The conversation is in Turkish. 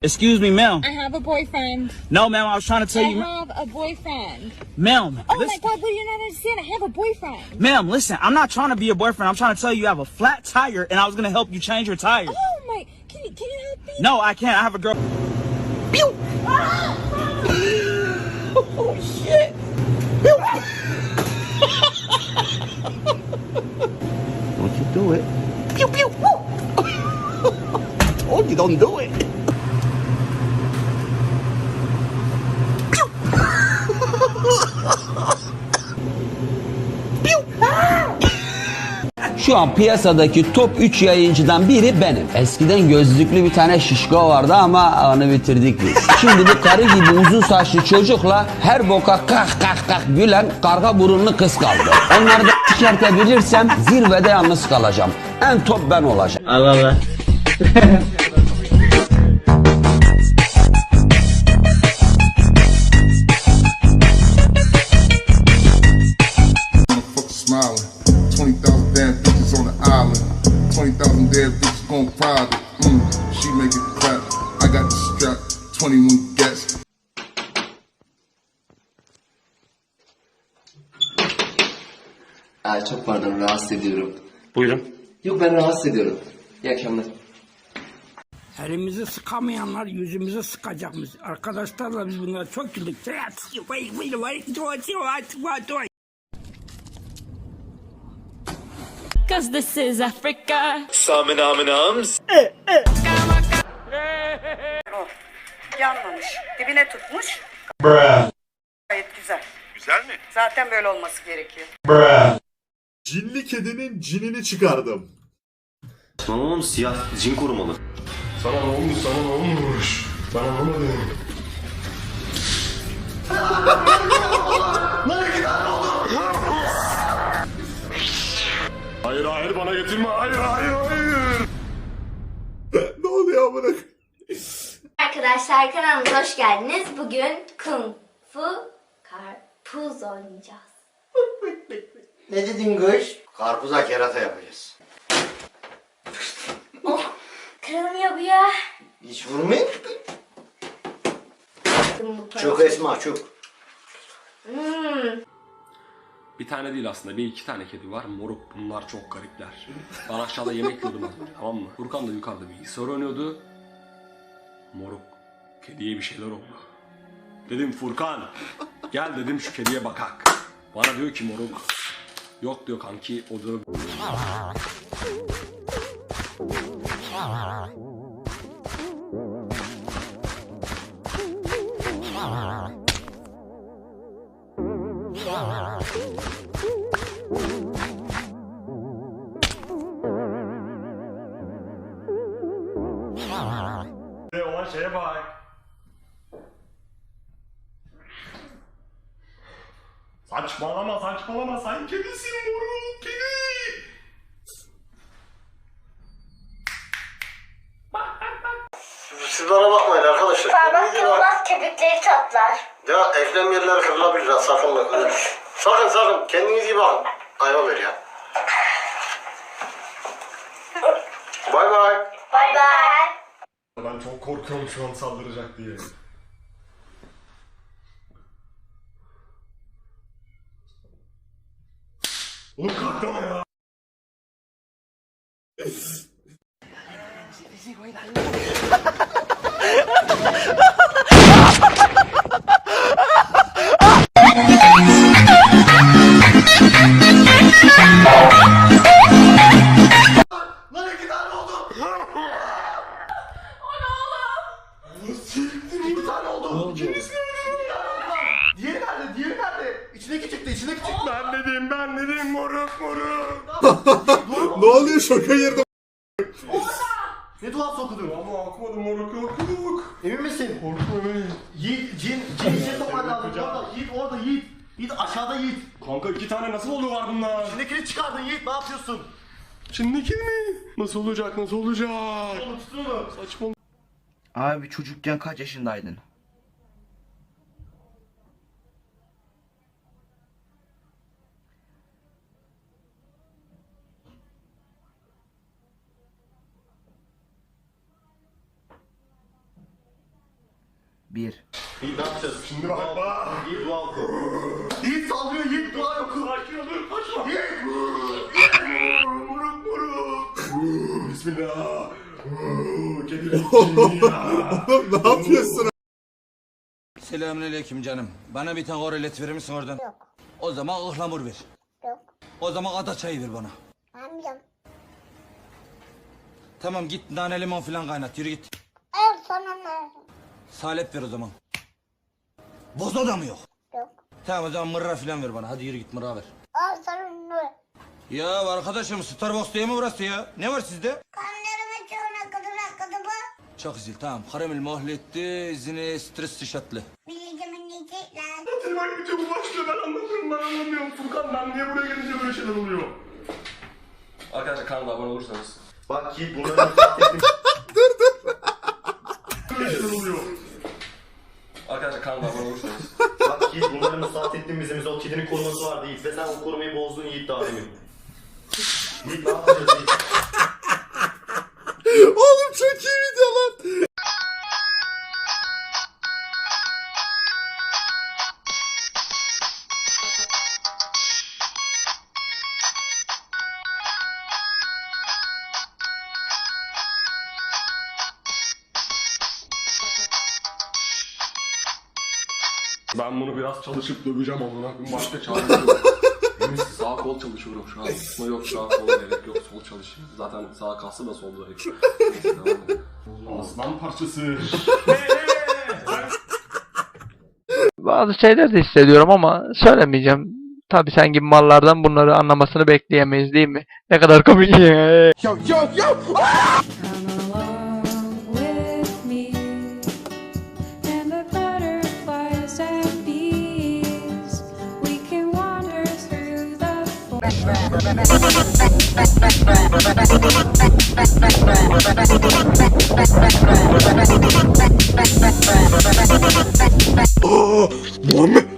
Excuse me, ma'am. I have a boyfriend. No, ma'am, I was trying to tell I you, have a boyfriend. ma'am. Oh listen, my god, what do you not understand? I have a boyfriend. ma'am, listen. I'm not trying to be your boyfriend. I'm trying to tell you you have a flat tire, and I was gonna help you change your tire. Oh my, can you, can you help me? No, I can't. I have a girl. Pew! Ah! oh shit! Don't you do it. Pew pew! Woo! Told you don't do it. Şu an piyasadaki top 3 yayıncıdan biri benim. Eskiden gözlüklü bir tane şişko vardı ama onu bitirdik biz. Şimdi bu karı gibi uzun saçlı çocukla her boka kah kah kah gülen karga burunlu kız kaldı. Onları da çıkartabilirsem zirvede yalnız kalacağım. En top ben olacağım. Allah Allah. Aa, çok pardon rahatsız ediyorum. Buyurun. Yok ben rahatsız ediyorum. İyi akşamlar. Elimizi sıkamayanlar yüzümüzü sıkacakmış. Arkadaşlarla biz bunlara çok güldük. Cause this is Africa. yanmamış. Dibine tutmuş. Gayet güzel. Güzel mi? Zaten böyle olması gerekiyor. Bruh. Cinli kedinin cinini çıkardım. Tamam siyah cin korumalı. Sana ne olmuş? Sana ne olmuş? Ben anlamadım. Hayır hayır bana getirme. Hayır hayır hayır. ne oluyor amına? Arkadaşlar kanalımıza hoş geldiniz. Bugün Kung Fu Karpuz oynayacağız. Ne dedin kız? Karpuza kerata yapacağız. Oh, kırılmıyor bu ya. Hiç para- Çok esma çok. Hmm. Bir tane değil aslında bir iki tane kedi var. Moruk bunlar çok garipler. Ben aşağıda yemek yiyordum az önce, tamam mı? Furkan da yukarıda bilgisayar oynuyordu. Moruk kediye bir şeyler oldu. Dedim Furkan gel dedim şu kediye bakak. Bana diyor ki moruk yok diyor kanki o diyor De olan şeye bak. Saçmalama saçmalama sen kedisin moruk kedi. Siz bana bakmayın arkadaşlar. Parmak kırılmaz köpükleri toplar. Ya eklem yerleri kırılabilir ha sakın. bak. Sakın sakın kendiniz iyi bakın. Ayva ver ya. Bay bay. Bay bay. Ben çok korkuyorum şu an saldıracak diye. Oğlum kalksana ya. Lan iki tane oldu. Siktir iki tane oldu. İkincisi nerede ya? Diğeri nerede? Diğeri nerede? İçindeki çıktı, içindeki çıktı. Ben dedim, ben dedim moruk moruk. ne oluyor şoka girdim. Ne tuhaf okudun? Ama okumadım moruk yok. Emin misin? Korkma be. Yiğit, cin, cin içine sokman lazım. Orada, Yiğit orada, Yiğit. Yiğit aşağıda Yiğit. Kanka iki tane nasıl oluyorlar bunlar? İçindekini çıkardın Yiğit, ne yapıyorsun? İçindeki mi? Nasıl olacak nasıl olacak? Onu tutun onu. Saçma. Abi çocukken kaç yaşındaydın? Bir. İyi ne yapacağız? Şimdi bak bak. İyi dua oku. Yiğit sallıyor Yiğit dua oku. Kaçıyor dur kaçma. Yiğit. Muruk muruk. Bismillah. Kediler ne yapıyorsun? Selamünaleyküm canım. Bana bir tane oralet verir misin oradan? Yok. O zaman ıhlamur ver. Yok. O zaman ada çayı ver bana. Amcam. Tamam git nane limon falan kaynat yürü git. Salep ver o zaman. Bozo da mı yok? Yok. Tamam o zaman mırra falan ver bana. Hadi yürü git mırra ver. Eğer sana? Ya arkadaşım Starbucks değil mi burası ya? Ne var sizde? Kanlarıma çoğuna kadar akıdı bu. Çok güzel tamam. Karamel mahletti, zine stres tişatlı. Bileceğimin yiyecekler. Telefon gibi bu başlıyor ben anlamıyorum ben anlamıyorum Furkan ben niye buraya gelince böyle şeyler oluyor? Arkadaşlar kanala abone olursanız. Bak Yiğit bunları olursanız. Bak Yiğit bunları müsaade ettim bizim o kedinin koruması vardı Yiğit ve sen o korumayı bozdun Yiğit daha demin. Yiğit ne yapacağız Yiğit? Oğlum çok iyi video lan. Ben bunu biraz çalışıp döveceğim amına koyayım. Başka çare yok. Benim sağ kol çalışıyorum şu an. Tutma yok sağ kol gerek yok sol çalışıyor. Zaten sağ kalsı da sol zayıf. Neyse, devam edelim. Aslan parçası. Bazı şeyler de hissediyorum ama söylemeyeceğim. Tabii sen gibi mallardan bunları anlamasını bekleyemeyiz değil mi? Ne kadar komik. with Muhammed.